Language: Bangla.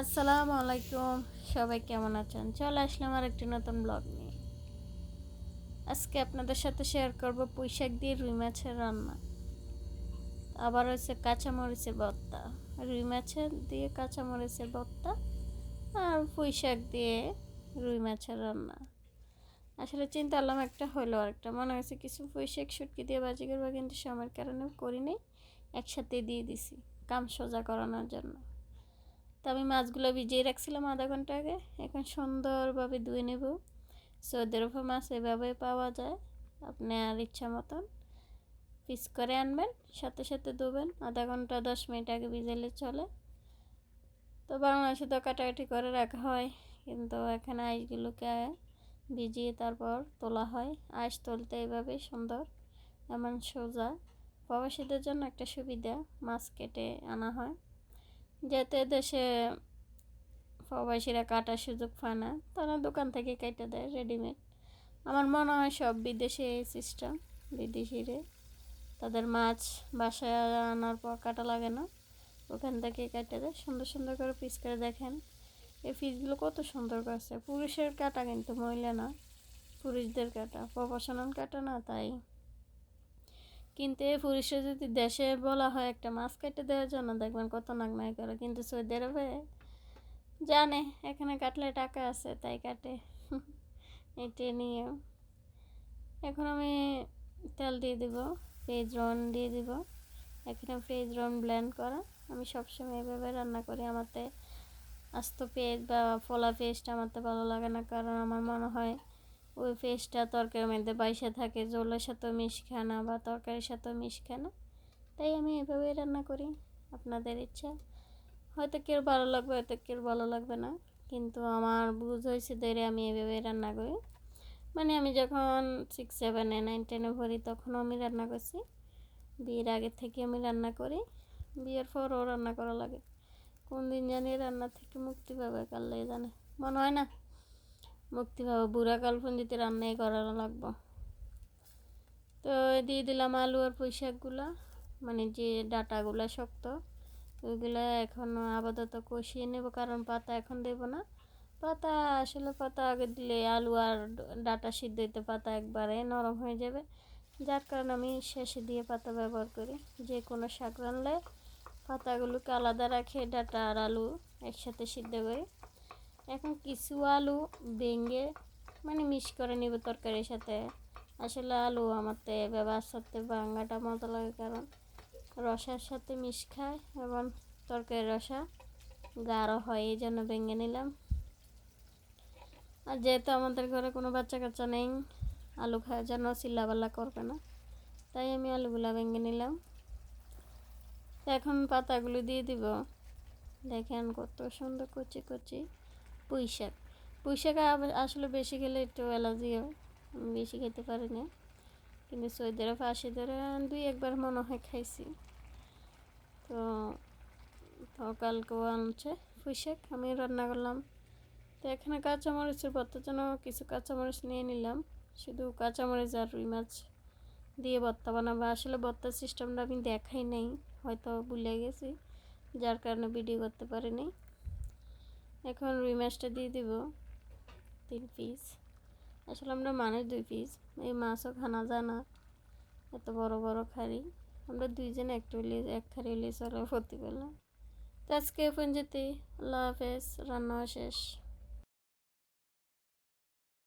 আসসালামু আলাইকুম। সবাই কেমন আছেন? চলে আসলাম আর একটি নতুন ব্লগ নিয়ে। আজকে আপনাদের সাথে শেয়ার করব পুঁই শাক দিয়ে রুই মাছের রান্না। আবার হচ্ছে কাঁচামরিচের ভর্তা রুই মাছের দিয়ে কাঁচামরিচের ভর্তা আর পুঁই শাক দিয়ে রুই মাছের রান্না। আসলে চিন্তা করলাম একটা হলো আর একটা। মনে হয়েছে কিছু পুঁই শাক শুটকি দিয়ে বাজি করব, কিন্তু সময়ের কারণে করিনি। একসাথে দিয়ে দিছি, কাম সোজা করানোর জন্য। তো আমি মাছগুলো ভিজিয়ে রাখছিলাম আধা ঘণ্টা আগে। এখন সুন্দরভাবে ধুয়ে নেব। সৌদের উপর মাছ এভাবে পাওয়া যায় আপনি আর ইচ্ছা মতন। পিস করে আনবেন, সাথে সাথে ধুবেন। আধা ঘণ্টা, দশ মিনিট আগে ভিজালে চলে। তো বাংলাদেশে তো কাটাকাটি করে রাখা হয়, কিন্তু এখানে আইসগুলোকে ভিজিয়ে তারপর তোলা হয়। আইস তুলতে এইভাবে সুন্দর, এমন সোজা। প্রবাসীদের জন্য একটা সুবিধা, মাছ কেটে আনা হয়। যেতে দেশে প্রবাসীরা কাটার সুযোগ পায় না, তারা দোকান থেকে কেটে দেয় রেডিমেড আমার মনে হয় সব বিদেশে এই সিস্টেম বিদেশিরে তাদের মাছ বাসায় আনার পর কাটা লাগে না। ওখান থেকে কেটে দেয়, সুন্দর সুন্দর করে পিস করে দেখেন। এই পিসগুলো কত সুন্দর করছে। পুরুষের কাটা কিন্তু মহিলা না, পুরুষদের কাটা। প্রফেশনাল কাটা না, তাই। কিন্তু পুরুষে যদি দেশে বলা হয় একটা মাছ কেটে দেওয়ার জন্য, দেখবেন কত নাগনাই করে। কিন্তু সৌদি আরবে জানে, এখানে কাটলে টাকা আছে, তাই কাটে। এটি নিয়ে। এখন আমি তেল দিয়ে দিব পেঁয়াজ রন দিয়ে দিব। এখানে পেঁয়াজ রন ব্লেন্ড করা। আমি সবসময় এভাবে রান্না করি। আমাতে আস্ত পেঁয়াজ বা ফলা পেস্ট আমার তো ভালো লাগে না, কারণ আমার মনে হয় ওই পেস্টটা তরকারির মধ্যে বাইসে থাকে, জলের সাথেও মিশ খায় না বা তরকারির সাথেও মিশ খায় না। তাই আমি এভাবেই রান্না করি, আপনাদের ইচ্ছা। হয়তো কেউ ভালো লাগবে, হয়তো কেউ ভালো লাগবে না, কিন্তু আমার বুঝ হয়েছে ধরে আমি এভাবেই রান্না করি। মানে আমি যখন সিক্স সেভেনে নাইন টেনে ভরি, তখনও আমি রান্না করছি। বিয়ের আগে থেকে আমি রান্না করি। বিয়ের পরও রান্না করা লাগে। কোন দিন জানি রান্না থেকে মুক্তি পাবে কাল্লাই জানে। মনে হয় না? মুক্তি পাবো। বুড়া কালপঞ্জিতে রান্নাই করা লাগবো। তো দিয়ে দিলাম আলু আর পুঁই শাকগুলা মানে যে ডাটাগুলো শক্ত, ওইগুলো এখন আপাতত কষিয়ে নেব, কারণ পাতা এখন দেব না। পাতা, আসলে পাতা আগে দিলে আলু আর ডাটা সিদ্ধ হইতে পাতা একবারে নরম হয়ে যাবে। যার কারণে আমি শেষে দিয়ে পাতা ব্যবহার করি। যে কোনো শাক রানলে পাতাগুলোকে আলাদা রাখে, ডাটা আর আলু একসাথে সিদ্ধ করি। এখন কিছু আলু ভেঙে মানে মিক্স করে নিব তরকারির সাথে। আসলে আলু আমার তো ব্যবহার সাথে বাঙ্গাটা মতো লাগে, কারণ রসার সাথে মিশ খায় এবং তরকারির রসা গাঢ় হয়, এই জন্য ভেঙে নিলাম। আর যেহেতু আমাদের ঘরে কোনো বাচ্চা কাচ্চা নেই, আলু খাওয়ার জন্য চিল্লাবাল্লা করবে না, তাই আমি আলুগুলা ভেঙে নিলাম। এখন পাতাগুলো দিয়ে দিব। দেখেন কত সুন্দর কচি কচি। পুঁই শাক পুঁই শাক আসলে বেশি খেলে একটু অ্যালার্জি হয়। বেশি খেতে পারি না। কিন্তু সৌদি আরব আসি ধরে দুই একবার মনে হয় খাইছি। তো তো কালকেও আনছে পুঁই শাক আমি রান্না করলাম। তো এখানে কাঁচামরিচের ভর্তার জন্য কিছু কাঁচামরিচ নিয়ে নিলাম। শুধু কাঁচামরিচ আর রুই মাছ দিয়ে ভর্তা বানাবো। আসলে ভর্তার সিস্টেমটা আমি দেখাই নাই। হয়তো ভুলে গেছি। যার কারণে ভিডিও করতে পারিনি। এখন রুই মাছটা দিয়ে দিব তিন পিস আসলে আমরা মানুষ দুই পিস এই মাছও খানা যায় না এত বড় বড় খারি আমরা দুইজন একটু এক খারি হলে চলে ভর্তি করলাম। তো আজকে যেতে আল্লাহ হাফেজ। রান্না শেষ।